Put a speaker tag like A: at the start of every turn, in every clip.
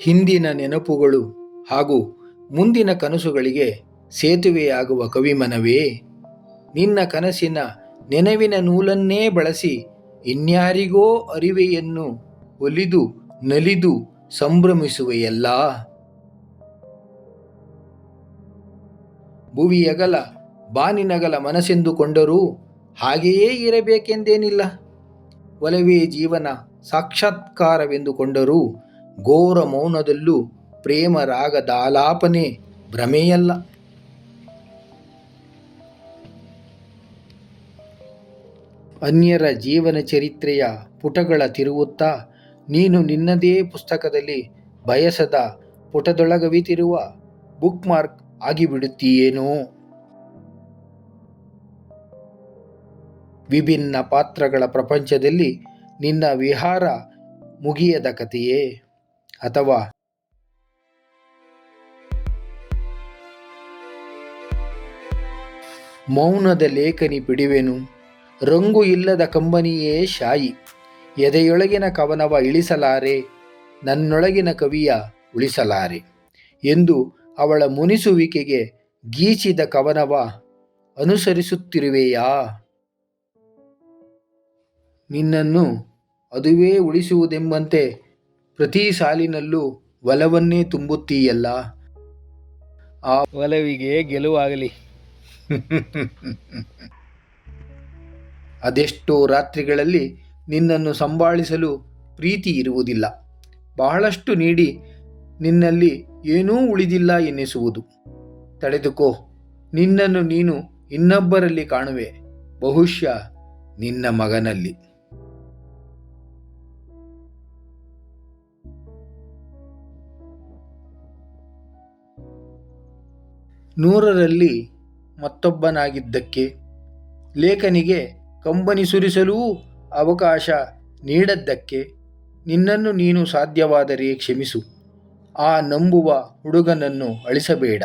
A: ಹಿಂದಿನ ನೆನಪುಗಳು ಹಾಗೂ ಮುಂದಿನ ಕನಸುಗಳಿಗೆ ಸೇತುವೆಯಾಗುವ ಕವಿಮನವೇ, ನಿನ್ನ ಕನಸಿನ ನೆನವಿನ ನೂಲನ್ನೇ ಬಳಸಿ ಇನ್ಯಾರಿಗೋ ಅರಿವೆಯನ್ನು ಒಲಿದು ನಲಿದು ಸಂಭ್ರಮಿಸುವೆಯಲ್ಲ. ಭುವಿಯಗಲ, ಬಾನಿನಗಲ ಮನಸ್ಸೆಂದುಕೊಂಡರೂ ಹಾಗೆಯೇ ಇರಬೇಕೆಂದೇನಿಲ್ಲ. ಒಲವೇ ಜೀವನ ಸಾಕ್ಷಾತ್ಕಾರವೆಂದುಕೊಂಡರೂ ಘೋರ ಮೌನದಲ್ಲೂ ಪ್ರೇಮ ರಾಗದಾಲಾಪನೆ ಭ್ರಮೆಯಲ್ಲ. ಅನ್ಯರ ಜೀವನ ಚರಿತ್ರೆಯ ಪುಟಗಳ ತಿರುವುತ್ತಾ ನೀನು ನಿನ್ನದೇ ಪುಸ್ತಕದಲ್ಲಿ ಬಯಸದ ಪುಟದೊಳಗವಿತಿರುವ ಬುಕ್ ಮಾರ್ಕ್ ಆಗಿಬಿಡುತ್ತೀಯೇನೋ. ವಿಭಿನ್ನ ಪಾತ್ರಗಳ ಪ್ರಪಂಚದಲ್ಲಿ ನಿನ್ನ ವಿಹಾರ ಮುಗಿಯದ ಕಥೆಯೇ. ಅಥವಾ ಮೌನದ ಲೇಖನಿ ಬಿಡುವೆನು. ರಂಗು ಇಲ್ಲದ ಕಂಬನಿಯೇ ಶಾಯಿ. ಎದೆಯೊಳಗಿನ ಕವನವ ಇಳಿಸಲಾರೆ, ನನ್ನೊಳಗಿನ ಕವಿಯ ಉಳಿಸಲಾರೆ ಎಂದು ಅವಳ ಮುನಿಸುವಿಕೆಗೆ ಗೀಚಿದ ಕವನವ ಅನುಸರಿಸುತ್ತಿರುವೆಯಾ? ನಿನ್ನನ್ನು ಅದುವೇ ಉಳಿಸುವುದೆಂಬಂತೆ ಪ್ರತಿ ಸಾಲಿನಲ್ಲೂ ಒಲವನ್ನೇ ತುಂಬುತ್ತೀಯಲ್ಲ? ಆ ಒಲವಿಗೆ ಗೆಲುವಾಗಲಿ. ಅದೆಷ್ಟೋ ರಾತ್ರಿಗಳಲ್ಲಿ ನಿನ್ನನ್ನು ಸಂಭಾಳಿಸಲು ಪ್ರೀತಿ ಇರುವುದಿಲ್ಲ. ಬಹಳಷ್ಟು ನೀಡಿ ನಿನ್ನಲ್ಲಿ ಏನೂ ಉಳಿದಿಲ್ಲ ಎನ್ನಿಸುವುದು. ತಡೆದುಕೋ, ನಿನ್ನನ್ನು ನೀನು ಇನ್ನೊಬ್ಬರಲ್ಲಿ ಕಾಣುವೆ. ಬಹುಶಃ ನಿನ್ನ ಮಗನಲ್ಲಿ. ನೂರರಲ್ಲಿ ಮತ್ತೊಬ್ಬನಾಗಿದ್ದಕ್ಕೆ ಲೇಖನಿಗೆ ಕಂಬನಿ ಸುರಿಸಲೂ ಅವಕಾಶ ನೀಡದ್ದಕ್ಕೆ ನಿನ್ನನ್ನು ನೀನು ಸಾಧ್ಯವಾದರೆ ಕ್ಷಮಿಸು. ಆ ನಂಬುವ ಹುಡುಗನನ್ನು ಅಳಿಸಬೇಡ.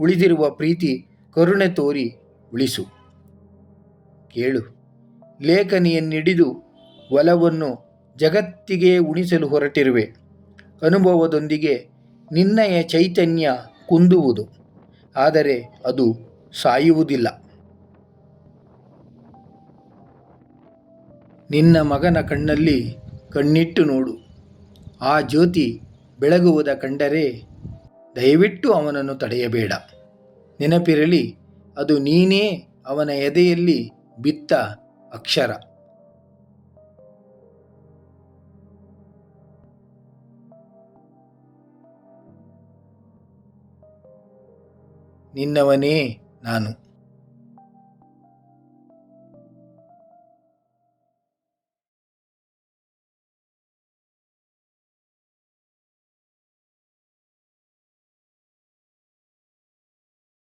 A: ಉಳಿದಿರುವ ಪ್ರೀತಿ ಕರುಣೆ ತೋರಿ ಉಳಿಸು. ಕೇಳು. ಲೇಖನಿಯನ್ನಿಡಿದು ಒಲವನ್ನು ಜಗತ್ತಿಗೆ ಉಣಿಸಲು ಹೊರಟಿರುವೆ. ಅನುಭವದೊಂದಿಗೆ ನಿನ್ನಯ ಚೈತನ್ಯ ಕುಂದುವುದು. ಆದರೆ ಅದು ಸಾಯುವುದಿಲ್ಲ. ನಿನ್ನ ಮಗನ ಕಣ್ಣಲ್ಲಿ ಕಣ್ಣಿಟ್ಟು ನೋಡು. ಆ ಜ್ಯೋತಿ ಬೆಳಗುವುದ ಕಂಡರೆ ದಯವಿಟ್ಟು ಅವನನ್ನು ತಡೆಯಬೇಡ. ನೆನಪಿರಲಿ, ಅದು ನೀನೇ ಅವನ ಎದೆಯಲ್ಲಿ ಬಿತ್ತ ಅಕ್ಷರ. ನಿನ್ನವನೇ ನಾನು.